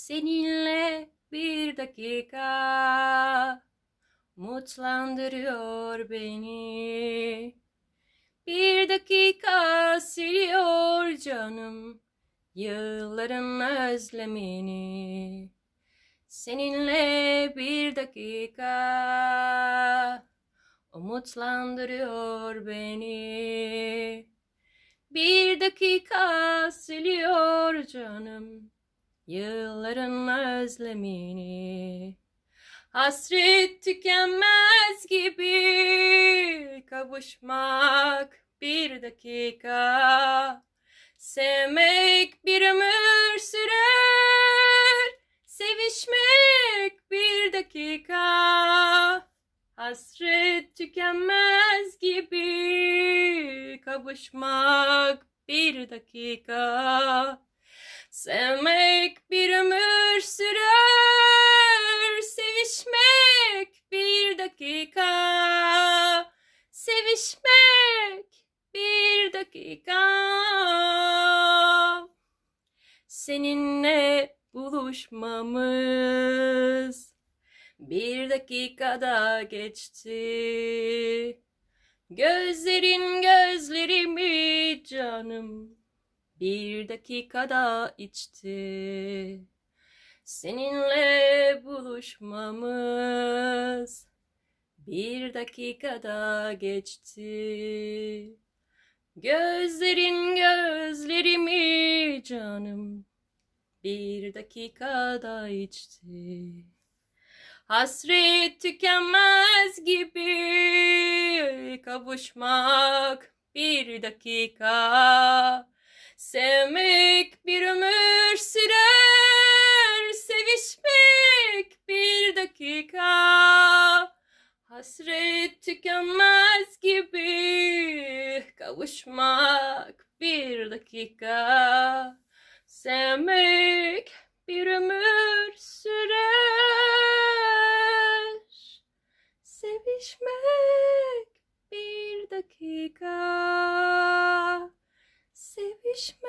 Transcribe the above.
Seninle bir dakika mutlandırıyor beni. Bir dakika siliyor canım yılların özlemini. Seninle bir dakika umutlandırıyor beni. Bir dakika siliyor canım yılların özlemini. Hasret tükenmez gibi kavuşmak bir dakika. Sevmek bir ömür sürer, sevişmek bir dakika. Hasret tükenmez gibi kavuşmak bir dakika. Sevişmek bir dakika. Seninle buluşmamız bir dakikada geçti. Gözlerin gözlerimi canım bir dakikada içti. Seninle buluşmamız bir dakikada geçti. Gözlerin gözlerimi canım bir dakikada içti. Hasret tükenmez gibi kavuşmak bir dakika. Sevmek bir ömür sürer, Hasret tükenmez gibi kavuşmak bir dakika. Sevmek bir ömür sürer. Sevişmek bir dakika. Sevişmek